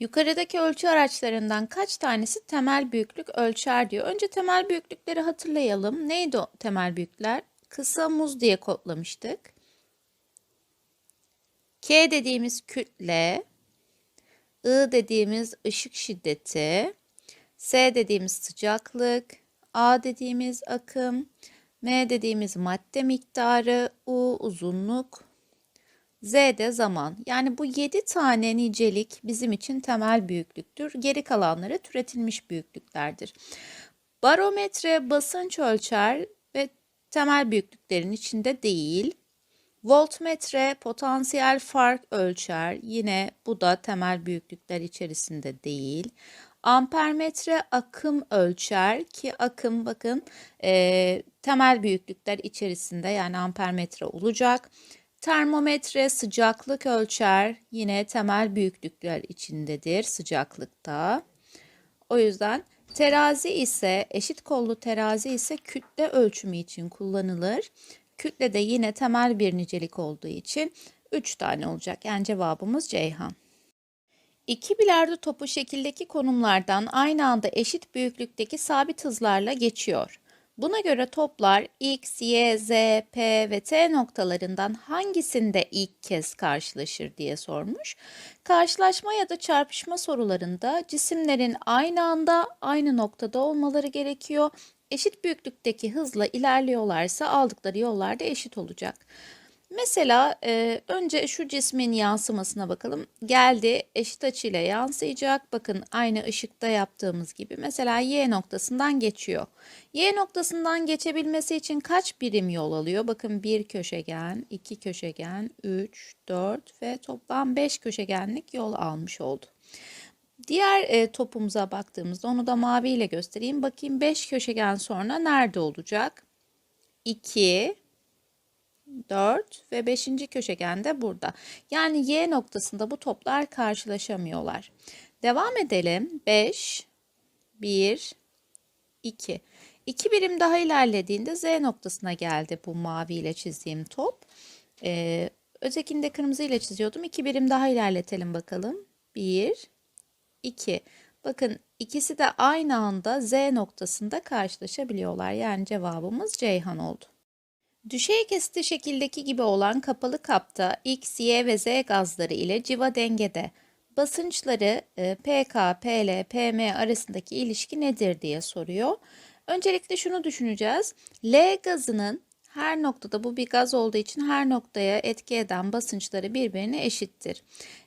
Yukarıdaki ölçü araçlarından kaç tanesi temel büyüklük ölçer diyor. Önce temel büyüklükleri hatırlayalım. Neydi o temel büyüklükler? Kısa muz diye kodlamıştık. K dediğimiz kütle, I dediğimiz ışık şiddeti, S dediğimiz sıcaklık, A dediğimiz akım, M dediğimiz madde miktarı, U uzunluk, Z de zaman. Yani bu 7 tane nicelik bizim için temel büyüklüktür. Geri kalanları türetilmiş büyüklüklerdir. Barometre basınç ölçer ve temel büyüklüklerin içinde değil. Voltmetre potansiyel fark ölçer. Yine bu da temel büyüklükler içerisinde değil. Ampermetre akım ölçer ki akım bakın e, temel büyüklükler içerisinde yani ampermetre olacak. Termometre sıcaklık ölçer. Yine temel büyüklükler içindedir sıcaklıkta. O yüzden terazi ise eşit kollu terazi ise kütle ölçümü için kullanılır. Kütle de yine temel bir nicelik olduğu için 3 tane olacak. Yani cevabımız Ceyhan. İki bilardo topu şekildeki konumlardan aynı anda eşit büyüklükteki sabit hızlarla geçiyor. Buna göre toplar X, Y, Z, P ve T noktalarından hangisinde ilk kez karşılaşır diye sormuş. Karşılaşma ya da çarpışma sorularında cisimlerin aynı anda aynı noktada olmaları gerekiyor. Eşit büyüklükteki hızla ilerliyorlarsa aldıkları yollar da eşit olacak. Mesela e, önce şu cismin yansımasına bakalım. Geldi eşit açıyla yansıyacak. Bakın aynı ışıkta yaptığımız gibi. Mesela Y noktasından geçiyor. Y noktasından geçebilmesi için kaç birim yol alıyor? Bakın bir köşegen, iki köşegen, 3, 4 ve toplam 5 köşegenlik yol almış oldu. Diğer e, topumuza baktığımızda onu da mavi ile göstereyim. Bakayım 5 köşegen sonra nerede olacak? 2, 4 ve 5. köşegen de burada. Yani Y noktasında bu toplar karşılaşamıyorlar. Devam edelim. 5, 1, 2. 2 birim daha ilerlediğinde Z noktasına geldi bu mavi ile çizdiğim top. Ee, ötekinde kırmızı ile çiziyordum. 2 birim daha ilerletelim bakalım. 1, 2. Bakın ikisi de aynı anda Z noktasında karşılaşabiliyorlar. Yani cevabımız Ceyhan oldu. Düşey kesiti şekildeki gibi olan kapalı kapta X, Y ve Z gazları ile civa dengede. Basınçları e, PK, PL, PM arasındaki ilişki nedir diye soruyor. Öncelikle şunu düşüneceğiz. L gazının her noktada bu bir gaz olduğu için her noktaya etki eden basınçları birbirine eşittir.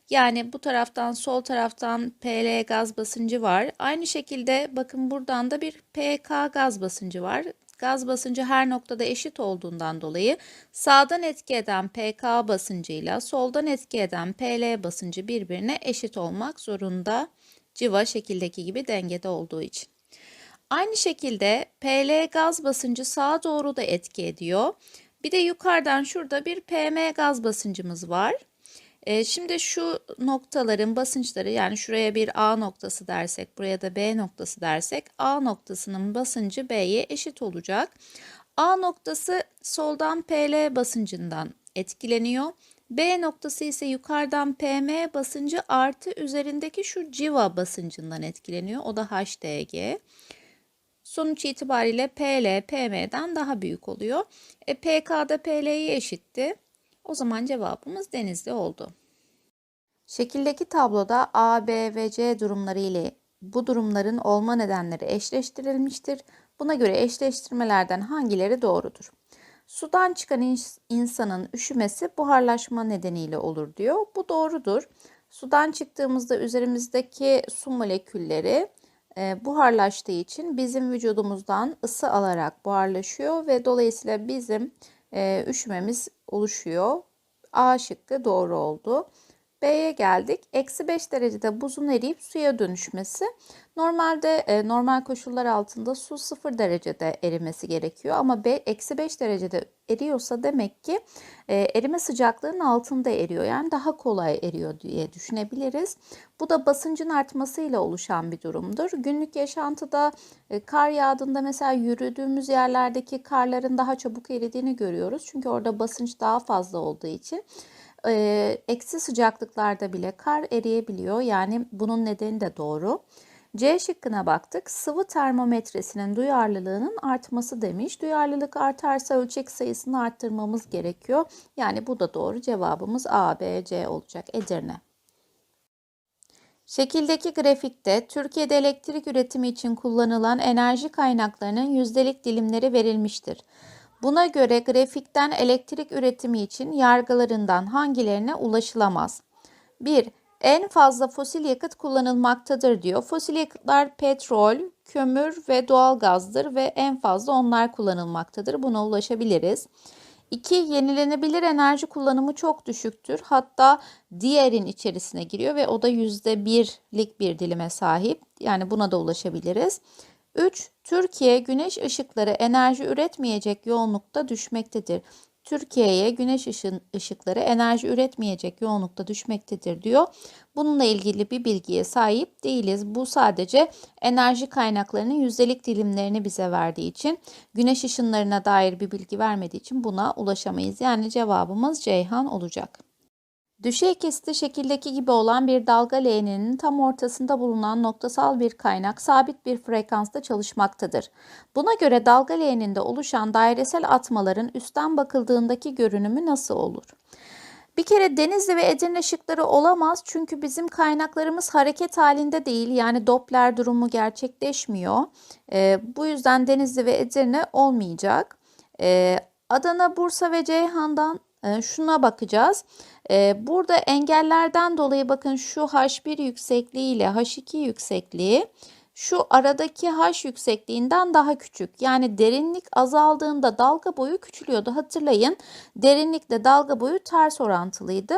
Yani bu taraftan sol taraftan PL gaz basıncı var. Aynı şekilde bakın buradan da bir PK gaz basıncı var. Gaz basıncı her noktada eşit olduğundan dolayı sağdan etki eden PK basıncıyla soldan etki eden PL basıncı birbirine eşit olmak zorunda. Civa şekildeki gibi dengede olduğu için. Aynı şekilde PL gaz basıncı sağa doğru da etki ediyor. Bir de yukarıdan şurada bir PM gaz basıncımız var. E, şimdi şu noktaların basınçları yani şuraya bir A noktası dersek buraya da B noktası dersek A noktasının basıncı B'ye eşit olacak. A noktası soldan PL basıncından etkileniyor. B noktası ise yukarıdan PM basıncı artı üzerindeki şu civa basıncından etkileniyor. O da HDG. Sonuç itibariyle PL PM'den daha büyük oluyor. E, PK da PL'ye eşitti. O zaman cevabımız denizli oldu. Şekildeki tabloda A, B ve C durumları ile bu durumların olma nedenleri eşleştirilmiştir. Buna göre eşleştirmelerden hangileri doğrudur? Sudan çıkan insanın üşümesi buharlaşma nedeniyle olur diyor. Bu doğrudur. Sudan çıktığımızda üzerimizdeki su molekülleri e, buharlaştığı için bizim vücudumuzdan ısı alarak buharlaşıyor ve dolayısıyla bizim üşümemiz oluşuyor. A şıkkı doğru oldu. B'ye geldik. Eksi 5 derecede buzun eriyip suya dönüşmesi. Normalde e, normal koşullar altında su 0 derecede erimesi gerekiyor. Ama B eksi 5 derecede eriyorsa demek ki e, erime sıcaklığının altında eriyor. Yani daha kolay eriyor diye düşünebiliriz. Bu da basıncın artmasıyla oluşan bir durumdur. Günlük yaşantıda e, kar yağdığında mesela yürüdüğümüz yerlerdeki karların daha çabuk eridiğini görüyoruz. Çünkü orada basınç daha fazla olduğu için. E, eksi sıcaklıklarda bile kar eriyebiliyor. Yani bunun nedeni de doğru. C şıkkına baktık. Sıvı termometresinin duyarlılığının artması demiş. Duyarlılık artarsa ölçek sayısını arttırmamız gerekiyor. Yani bu da doğru. Cevabımız A, B, C olacak. Edirne. Şekildeki grafikte Türkiye'de elektrik üretimi için kullanılan enerji kaynaklarının yüzdelik dilimleri verilmiştir. Buna göre grafikten elektrik üretimi için yargılarından hangilerine ulaşılamaz? 1. En fazla fosil yakıt kullanılmaktadır diyor. Fosil yakıtlar petrol, kömür ve doğalgazdır ve en fazla onlar kullanılmaktadır. Buna ulaşabiliriz. 2. Yenilenebilir enerji kullanımı çok düşüktür. Hatta diğerin içerisine giriyor ve o da %1'lik bir dilime sahip. Yani buna da ulaşabiliriz. 3. Türkiye güneş ışıkları enerji üretmeyecek yoğunlukta düşmektedir. Türkiye'ye güneş ışın, ışıkları enerji üretmeyecek yoğunlukta düşmektedir diyor. Bununla ilgili bir bilgiye sahip değiliz. Bu sadece enerji kaynaklarının yüzdelik dilimlerini bize verdiği için güneş ışınlarına dair bir bilgi vermediği için buna ulaşamayız. Yani cevabımız Ceyhan olacak. Düşey kesiti şekildeki gibi olan bir dalga leğeninin tam ortasında bulunan noktasal bir kaynak sabit bir frekansta çalışmaktadır. Buna göre dalga leğeninde oluşan dairesel atmaların üstten bakıldığındaki görünümü nasıl olur? Bir kere Denizli ve Edirne şıkları olamaz çünkü bizim kaynaklarımız hareket halinde değil yani Doppler durumu gerçekleşmiyor. Ee, bu yüzden Denizli ve Edirne olmayacak. Ee, Adana, Bursa ve Ceyhan'dan e, şuna bakacağız. E, burada engellerden dolayı bakın şu H1 yüksekliği ile H2 yüksekliği şu aradaki H yüksekliğinden daha küçük. Yani derinlik azaldığında dalga boyu küçülüyordu. Hatırlayın derinlikle dalga boyu ters orantılıydı.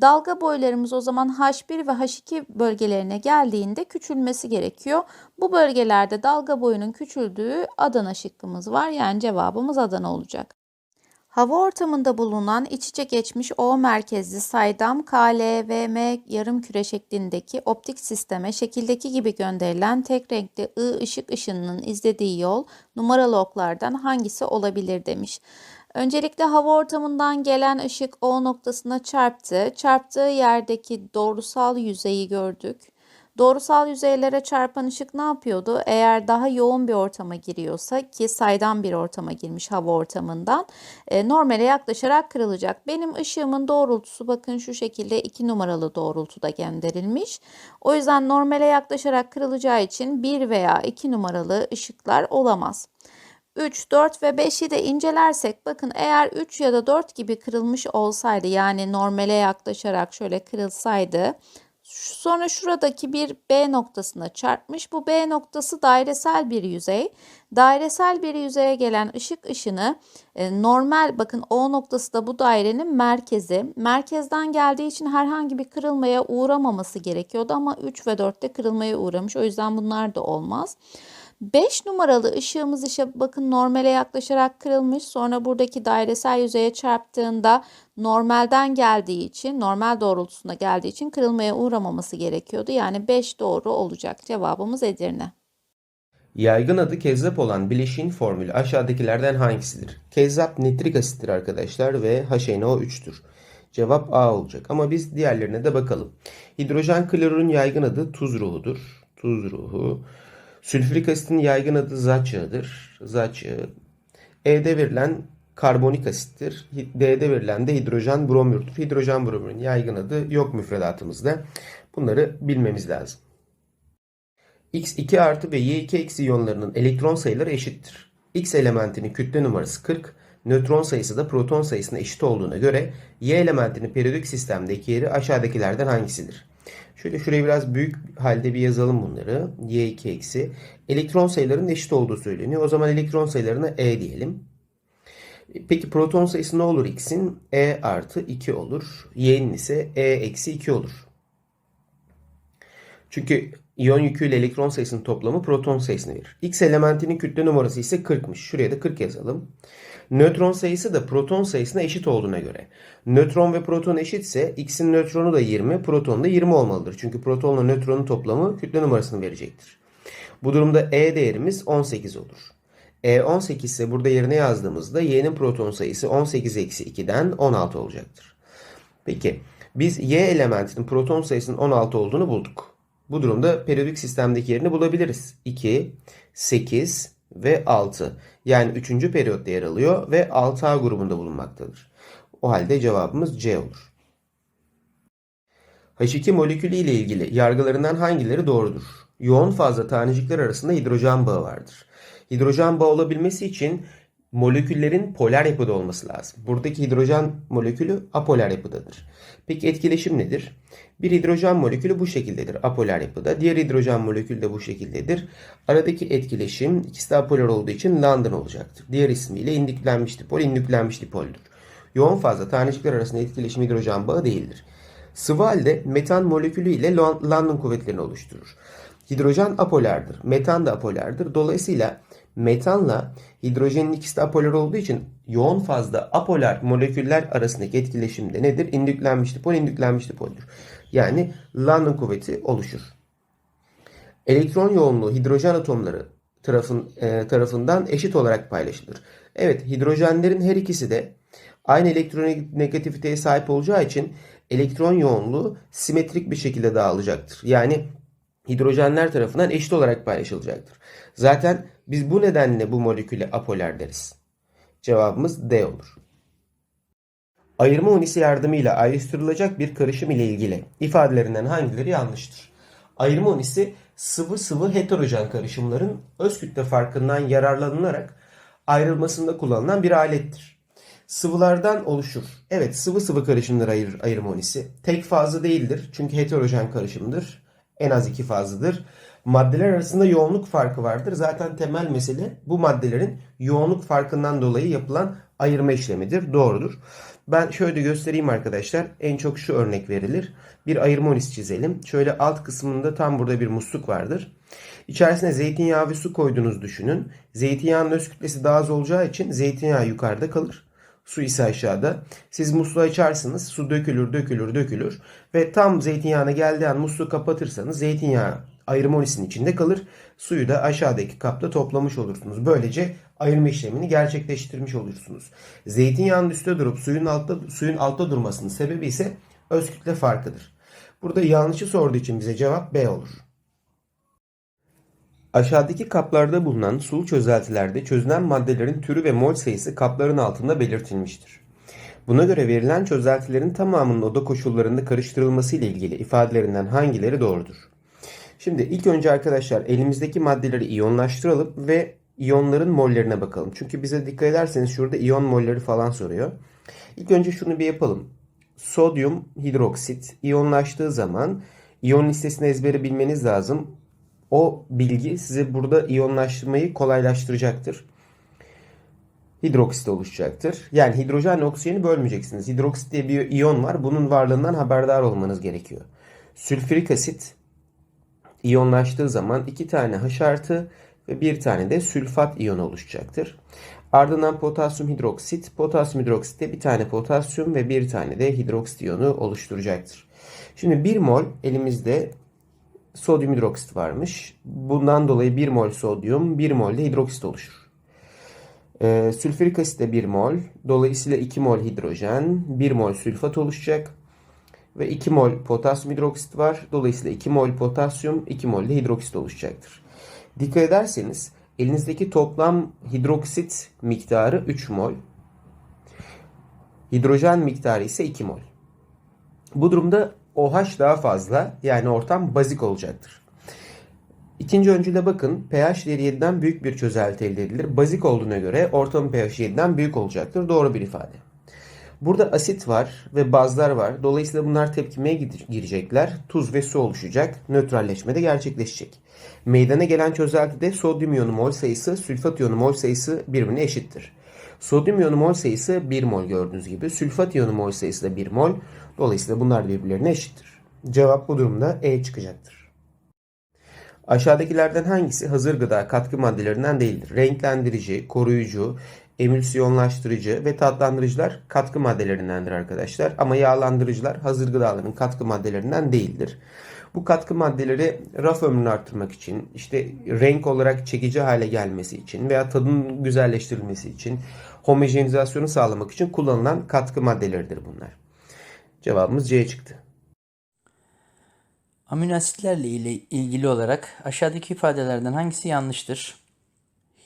Dalga boylarımız o zaman H1 ve H2 bölgelerine geldiğinde küçülmesi gerekiyor. Bu bölgelerde dalga boyunun küçüldüğü Adana şıkkımız var. Yani cevabımız Adana olacak. Hava ortamında bulunan iç içe geçmiş O merkezli saydam KLVM yarım küre şeklindeki optik sisteme şekildeki gibi gönderilen tek renkli I ışık ışınının izlediği yol numaralı oklardan hangisi olabilir demiş. Öncelikle hava ortamından gelen ışık O noktasına çarptı. Çarptığı yerdeki doğrusal yüzeyi gördük. Doğrusal yüzeylere çarpan ışık ne yapıyordu? Eğer daha yoğun bir ortama giriyorsa ki saydam bir ortama girmiş hava ortamından e, normale yaklaşarak kırılacak. Benim ışığımın doğrultusu bakın şu şekilde 2 numaralı doğrultuda gönderilmiş. O yüzden normale yaklaşarak kırılacağı için 1 veya 2 numaralı ışıklar olamaz. 3, 4 ve 5'i de incelersek bakın eğer 3 ya da 4 gibi kırılmış olsaydı yani normale yaklaşarak şöyle kırılsaydı Sonra şuradaki bir B noktasına çarpmış. Bu B noktası dairesel bir yüzey. Dairesel bir yüzeye gelen ışık ışını e, normal bakın O noktası da bu dairenin merkezi. Merkezden geldiği için herhangi bir kırılmaya uğramaması gerekiyordu ama 3 ve 4'te kırılmaya uğramış. O yüzden bunlar da olmaz. 5 numaralı ışığımız işte bakın normale yaklaşarak kırılmış. Sonra buradaki dairesel yüzeye çarptığında normalden geldiği için, normal doğrultusuna geldiği için kırılmaya uğramaması gerekiyordu. Yani 5 doğru olacak. Cevabımız Edirne. Yaygın adı kezzap olan bileşiğin formülü aşağıdakilerden hangisidir? Kezzap nitrik asittir arkadaşlar ve HNO3'tür. Cevap A olacak ama biz diğerlerine de bakalım. Hidrojen klorürün yaygın adı tuz ruhudur. Tuz ruhu. Sülfürik asitin yaygın adı. Zat yağı. E'de verilen karbonik asittir. D'de verilen de hidrojen bromürtür. Hidrojen bromürün yaygın adı yok müfredatımızda. Bunları bilmemiz lazım. X2 artı ve Y2 eksi iyonlarının elektron sayıları eşittir. X elementinin kütle numarası 40, nötron sayısı da proton sayısına eşit olduğuna göre Y elementinin periyodik sistemdeki yeri aşağıdakilerden hangisidir? Şöyle şuraya biraz büyük halde bir yazalım bunları. Y2 eksi. Elektron sayılarının eşit olduğu söyleniyor. O zaman elektron sayılarına E diyelim. Peki proton sayısı ne olur X'in? E artı 2 olur. Y'nin ise E eksi 2 olur. Çünkü iyon yüküyle elektron sayısının toplamı proton sayısını verir. X elementinin kütle numarası ise 40'mış. Şuraya da 40 yazalım. Nötron sayısı da proton sayısına eşit olduğuna göre. Nötron ve proton eşitse X'in nötronu da 20, protonu da 20 olmalıdır. Çünkü protonla nötronun toplamı kütle numarasını verecektir. Bu durumda E değerimiz 18 olur. E 18 ise burada yerine yazdığımızda Y'nin proton sayısı 18 eksi 2'den 16 olacaktır. Peki biz Y elementinin proton sayısının 16 olduğunu bulduk. Bu durumda periyodik sistemdeki yerini bulabiliriz. 2, 8 ve 6. Yani 3. periyotta yer alıyor ve 6A grubunda bulunmaktadır. O halde cevabımız C olur. H2 molekülü ile ilgili yargılarından hangileri doğrudur? Yoğun fazla tanecikler arasında hidrojen bağı vardır. Hidrojen bağı olabilmesi için moleküllerin polar yapıda olması lazım. Buradaki hidrojen molekülü apolar yapıdadır. Peki etkileşim nedir? Bir hidrojen molekülü bu şekildedir apolar yapıda. Diğer hidrojen molekülü de bu şekildedir. Aradaki etkileşim ikisi de apolar olduğu için London olacaktır. Diğer ismiyle indüklenmiş dipol, indüklenmiş dipoldür. Yoğun fazla tanecikler arasında etkileşim hidrojen bağı değildir. Sıvı halde metan molekülü ile London kuvvetlerini oluşturur. Hidrojen apolardır. Metan da apolardır. Dolayısıyla metanla hidrojenin ikisi de apolar olduğu için yoğun fazla apolar moleküller arasındaki etkileşimde nedir? İndüklenmiş dipol, indüklenmiş dipoldür. Yani London kuvveti oluşur. Elektron yoğunluğu hidrojen atomları tarafın, e, tarafından eşit olarak paylaşılır. Evet, hidrojenlerin her ikisi de aynı elektronegatifiteye sahip olacağı için elektron yoğunluğu simetrik bir şekilde dağılacaktır. Yani hidrojenler tarafından eşit olarak paylaşılacaktır. Zaten biz bu nedenle bu moleküle apolar deriz. Cevabımız D olur. Ayırma unisi yardımıyla ayrıştırılacak bir karışım ile ilgili ifadelerinden hangileri yanlıştır? Ayırma unisi sıvı sıvı heterojen karışımların öz kütle farkından yararlanılarak ayrılmasında kullanılan bir alettir. Sıvılardan oluşur. Evet sıvı sıvı karışımlar ayır, ayırma unisi. Tek fazlı değildir çünkü heterojen karışımdır. En az iki fazlıdır. Maddeler arasında yoğunluk farkı vardır. Zaten temel mesele bu maddelerin yoğunluk farkından dolayı yapılan ayırma işlemidir. Doğrudur. Ben şöyle göstereyim arkadaşlar. En çok şu örnek verilir. Bir ayırma unisi çizelim. Şöyle alt kısmında tam burada bir musluk vardır. İçerisine zeytinyağı ve su koyduğunuzu düşünün. Zeytinyağının öz kütlesi daha az olacağı için zeytinyağı yukarıda kalır. Su ise aşağıda. Siz musluğu açarsınız. Su dökülür, dökülür, dökülür. Ve tam zeytinyağına geldiği an musluğu kapatırsanız zeytinyağı ayırma unisinin içinde kalır. Suyu da aşağıdaki kapta toplamış olursunuz. Böylece ayırma işlemini gerçekleştirmiş olursunuz. Zeytinyağının üstte durup suyun altta, suyun altta durmasının sebebi ise öz kütle farkıdır. Burada yanlışı sorduğu için bize cevap B olur. Aşağıdaki kaplarda bulunan sulu çözeltilerde çözünen maddelerin türü ve mol sayısı kapların altında belirtilmiştir. Buna göre verilen çözeltilerin tamamının oda koşullarında karıştırılması ile ilgili ifadelerinden hangileri doğrudur? Şimdi ilk önce arkadaşlar elimizdeki maddeleri iyonlaştıralım ve iyonların mollerine bakalım. Çünkü bize dikkat ederseniz şurada iyon molleri falan soruyor. İlk önce şunu bir yapalım. Sodyum hidroksit iyonlaştığı zaman iyon listesini ezbere bilmeniz lazım. O bilgi size burada iyonlaştırmayı kolaylaştıracaktır. Hidroksit oluşacaktır. Yani hidrojenle oksijeni bölmeyeceksiniz. Hidroksit diye bir iyon var. Bunun varlığından haberdar olmanız gerekiyor. Sülfürik asit iyonlaştığı zaman iki tane H artı ve bir tane de sülfat iyonu oluşacaktır. Ardından potasyum hidroksit, potasyum hidroksitte bir tane potasyum ve bir tane de hidroksit iyonu oluşturacaktır. Şimdi 1 mol elimizde sodyum hidroksit varmış. Bundan dolayı 1 mol sodyum, 1 mol de hidroksit oluşur. Ee, sülfürik asitte 1 mol, dolayısıyla 2 mol hidrojen, 1 mol sülfat oluşacak. Ve 2 mol potasyum hidroksit var. Dolayısıyla 2 mol potasyum, 2 mol de hidroksit oluşacaktır. Dikkat ederseniz elinizdeki toplam hidroksit miktarı 3 mol. Hidrojen miktarı ise 2 mol. Bu durumda OH daha fazla yani ortam bazik olacaktır. İkinci öncüle bakın pH değeri 7'den büyük bir çözelti elde edilir. Bazik olduğuna göre ortamın pH 7'den büyük olacaktır. Doğru bir ifade. Burada asit var ve bazlar var. Dolayısıyla bunlar tepkimeye girecekler. Tuz ve su oluşacak. Nötralleşme de gerçekleşecek. Meydana gelen çözeltide sodyum iyonu mol sayısı, sülfat iyonu mol sayısı birbirine eşittir. Sodyum iyonu mol sayısı 1 mol gördüğünüz gibi. Sülfat iyonu mol sayısı da 1 mol. Dolayısıyla bunlar birbirlerine eşittir. Cevap bu durumda E çıkacaktır. Aşağıdakilerden hangisi hazır gıda katkı maddelerinden değildir? Renklendirici, koruyucu, emülsiyonlaştırıcı ve tatlandırıcılar katkı maddelerindendir arkadaşlar. Ama yağlandırıcılar hazır gıdaların katkı maddelerinden değildir. Bu katkı maddeleri raf ömrünü arttırmak için, işte renk olarak çekici hale gelmesi için veya tadın güzelleştirilmesi için, homojenizasyonu sağlamak için kullanılan katkı maddeleridir bunlar. Cevabımız C çıktı. Amino asitlerle ile ilgili olarak aşağıdaki ifadelerden hangisi yanlıştır?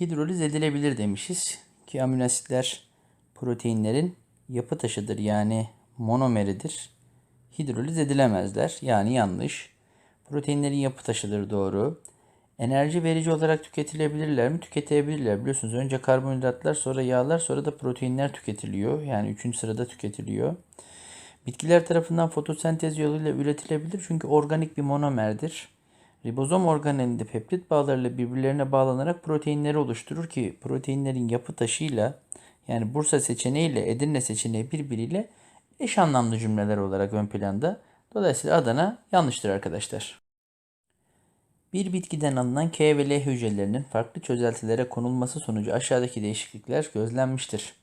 Hidroliz edilebilir demişiz ki amino asitler proteinlerin yapı taşıdır yani monomeridir. Hidroliz edilemezler yani yanlış. Proteinlerin yapı taşıdır doğru. Enerji verici olarak tüketilebilirler mi? Tüketebilirler. Biliyorsunuz önce karbonhidratlar sonra yağlar sonra da proteinler tüketiliyor. Yani üçüncü sırada tüketiliyor. Bitkiler tarafından fotosentez yoluyla üretilebilir çünkü organik bir monomerdir. Ribozom organelinde peptit bağlarıyla birbirlerine bağlanarak proteinleri oluşturur ki proteinlerin yapı taşıyla yani Bursa seçeneği ile Edirne seçeneği birbiriyle eş anlamlı cümleler olarak ön planda. Dolayısıyla Adana yanlıştır arkadaşlar. Bir bitkiden alınan K ve L hücrelerinin farklı çözeltilere konulması sonucu aşağıdaki değişiklikler gözlenmiştir.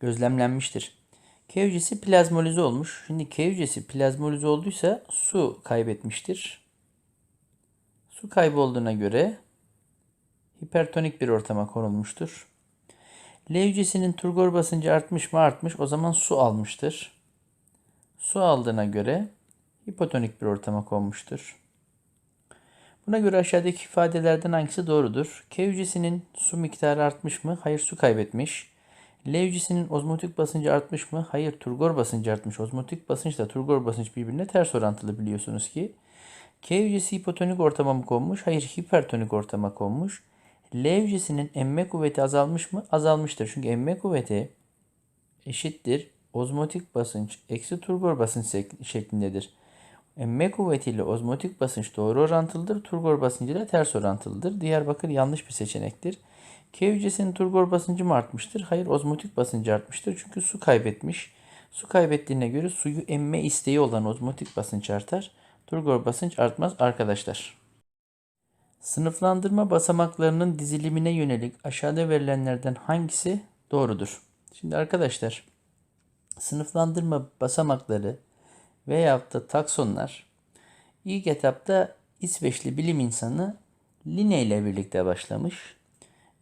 Gözlemlenmiştir. K hücresi plazmolize olmuş. Şimdi K hücresi plazmolize olduysa su kaybetmiştir. Su kaybı olduğuna göre hipertonik bir ortama konulmuştur. L hücresinin turgor basıncı artmış mı artmış o zaman su almıştır. Su aldığına göre hipotonik bir ortama konmuştur. Buna göre aşağıdaki ifadelerden hangisi doğrudur? K hücresinin su miktarı artmış mı? Hayır su kaybetmiş. L hücresinin ozmotik basıncı artmış mı? Hayır turgor basıncı artmış. Ozmotik basınçla turgor basınç birbirine ters orantılı biliyorsunuz ki. K hücresi hipotonik ortama mı konmuş? Hayır hipertonik ortama konmuş. L hücresinin emme kuvveti azalmış mı? Azalmıştır. Çünkü emme kuvveti eşittir ozmotik basınç eksi turgor basınç şek- şeklindedir. Emme kuvvetiyle ozmotik basınç doğru orantılıdır. Turgor basıncıyla ters orantılıdır. Diyarbakır yanlış bir seçenektir. K hücresinin turgor basıncı mı artmıştır? Hayır ozmotik basıncı artmıştır. Çünkü su kaybetmiş. Su kaybettiğine göre suyu emme isteği olan ozmotik basınç artar. Turgor basınç artmaz arkadaşlar. Sınıflandırma basamaklarının dizilimine yönelik aşağıda verilenlerden hangisi doğrudur? Şimdi arkadaşlar sınıflandırma basamakları veyahut da taksonlar ilk etapta İsveçli bilim insanı Linne ile birlikte başlamış.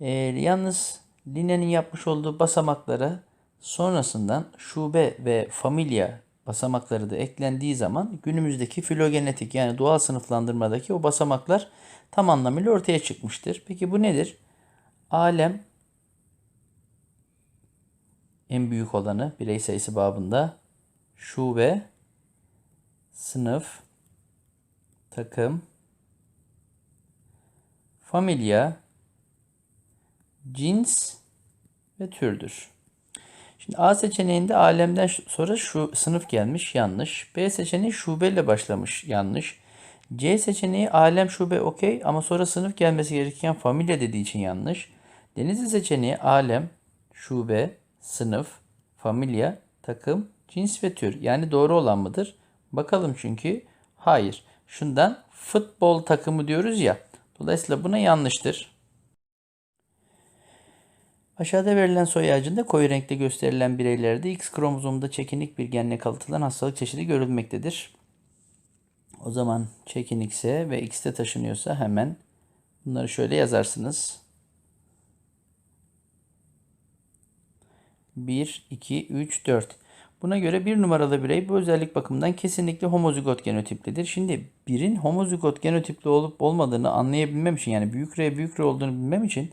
Ee, yalnız Linne'nin yapmış olduğu basamaklara sonrasından şube ve familya basamakları da eklendiği zaman günümüzdeki filogenetik yani doğal sınıflandırmadaki o basamaklar tam anlamıyla ortaya çıkmıştır. Peki bu nedir? Alem en büyük olanı birey sayısı babında şube, sınıf, takım, familya, cins ve türdür. Şimdi A seçeneğinde alemden sonra şu sınıf gelmiş yanlış. B seçeneği şubeyle başlamış yanlış. C seçeneği alem şube okey ama sonra sınıf gelmesi gereken familya dediği için yanlış. Denizli seçeneği alem, şube, sınıf, familya, takım, cins ve tür. Yani doğru olan mıdır? Bakalım çünkü hayır. Şundan futbol takımı diyoruz ya. Dolayısıyla buna yanlıştır. Aşağıda verilen soy ağacında koyu renkte gösterilen bireylerde X kromozomunda çekinik bir genle kalıtılan hastalık çeşidi görülmektedir. O zaman çekinikse ve X'te taşınıyorsa hemen bunları şöyle yazarsınız. 1, 2, 3, 4. Buna göre bir numaralı birey bu özellik bakımından kesinlikle homozigot genotiplidir. Şimdi birin homozigot genotipli olup olmadığını anlayabilmem için yani büyük R büyük R olduğunu bilmem için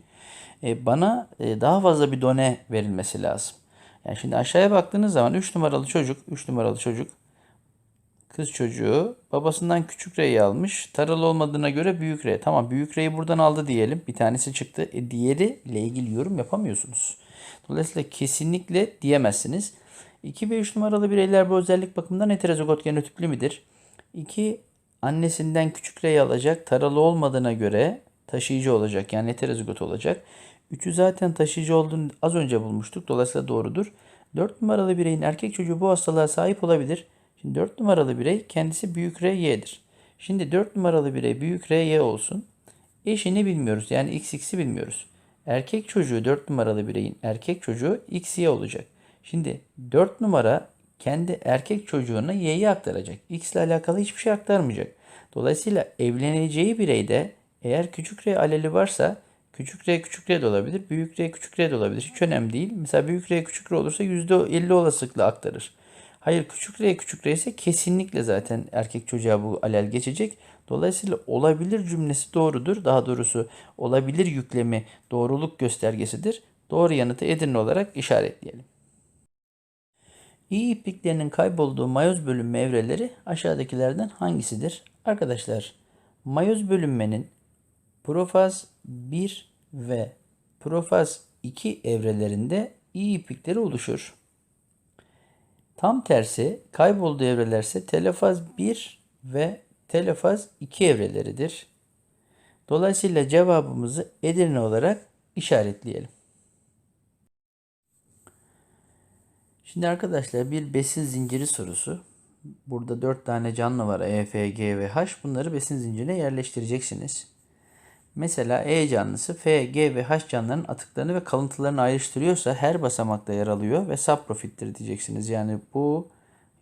e, bana e, daha fazla bir done verilmesi lazım. Yani şimdi aşağıya baktığınız zaman 3 numaralı çocuk, 3 numaralı çocuk kız çocuğu babasından küçük R'yi almış. Taralı olmadığına göre büyük R. Tamam büyük R'yi buradan aldı diyelim. Bir tanesi çıktı. E, diğeri ile ilgili yorum yapamıyorsunuz. Dolayısıyla kesinlikle diyemezsiniz. 2 ve 3 numaralı bireyler bu özellik bakımından heterozigot genotipli midir? 2 annesinden küçük R'yi alacak. Taralı olmadığına göre taşıyıcı olacak. Yani heterozigot olacak. 3'ü zaten taşıyıcı olduğunu az önce bulmuştuk. Dolayısıyla doğrudur. 4 numaralı bireyin erkek çocuğu bu hastalığa sahip olabilir. Şimdi 4 numaralı birey kendisi büyük R, Y'dir. Şimdi 4 numaralı birey büyük R, Y olsun. Eşini bilmiyoruz. Yani XX'i bilmiyoruz. Erkek çocuğu 4 numaralı bireyin erkek çocuğu XY olacak. Şimdi 4 numara kendi erkek çocuğuna Y'yi aktaracak. X ile alakalı hiçbir şey aktarmayacak. Dolayısıyla evleneceği bireyde eğer küçük R aleli varsa küçük R küçük R de olabilir, büyük R küçük R de olabilir. Hiç önemli değil. Mesela büyük R küçük R olursa %50 olasılıkla aktarır. Hayır küçük R küçük R ise kesinlikle zaten erkek çocuğa bu alel geçecek. Dolayısıyla olabilir cümlesi doğrudur. Daha doğrusu olabilir yüklemi doğruluk göstergesidir. Doğru yanıtı Edirne olarak işaretleyelim. İyi ipliklerinin kaybolduğu mayoz bölünme evreleri aşağıdakilerden hangisidir? Arkadaşlar mayoz bölünmenin profaz 1 ve profaz 2 evrelerinde iyi iplikleri oluşur. Tam tersi kaybolduğu evreler ise telefaz 1 ve telefaz 2 evreleridir. Dolayısıyla cevabımızı Edirne olarak işaretleyelim. Şimdi arkadaşlar bir besin zinciri sorusu. Burada 4 tane canlı var E, F, G ve H. Bunları besin zincirine yerleştireceksiniz. Mesela E canlısı F, G ve H canlıların atıklarını ve kalıntılarını ayrıştırıyorsa her basamakta yer alıyor ve subprofittir diyeceksiniz. Yani bu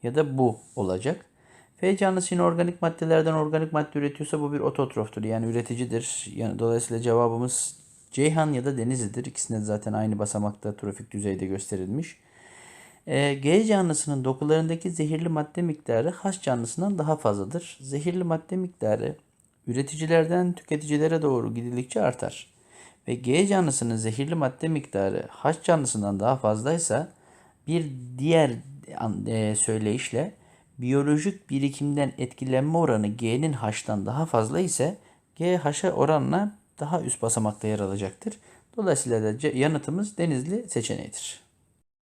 ya da bu olacak. F canlısı yine organik maddelerden organik madde üretiyorsa bu bir ototroftur. Yani üreticidir. Yani dolayısıyla cevabımız Ceyhan ya da Denizli'dir. İkisinde de zaten aynı basamakta trofik düzeyde gösterilmiş. E, G canlısının dokularındaki zehirli madde miktarı H canlısından daha fazladır. Zehirli madde miktarı üreticilerden tüketicilere doğru gidildikçe artar. Ve G canlısının zehirli madde miktarı H canlısından daha fazlaysa bir diğer e, söyleyişle biyolojik birikimden etkilenme oranı G'nin H'tan daha fazla ise G H'a oranla daha üst basamakta yer alacaktır. Dolayısıyla da yanıtımız Denizli seçeneğidir.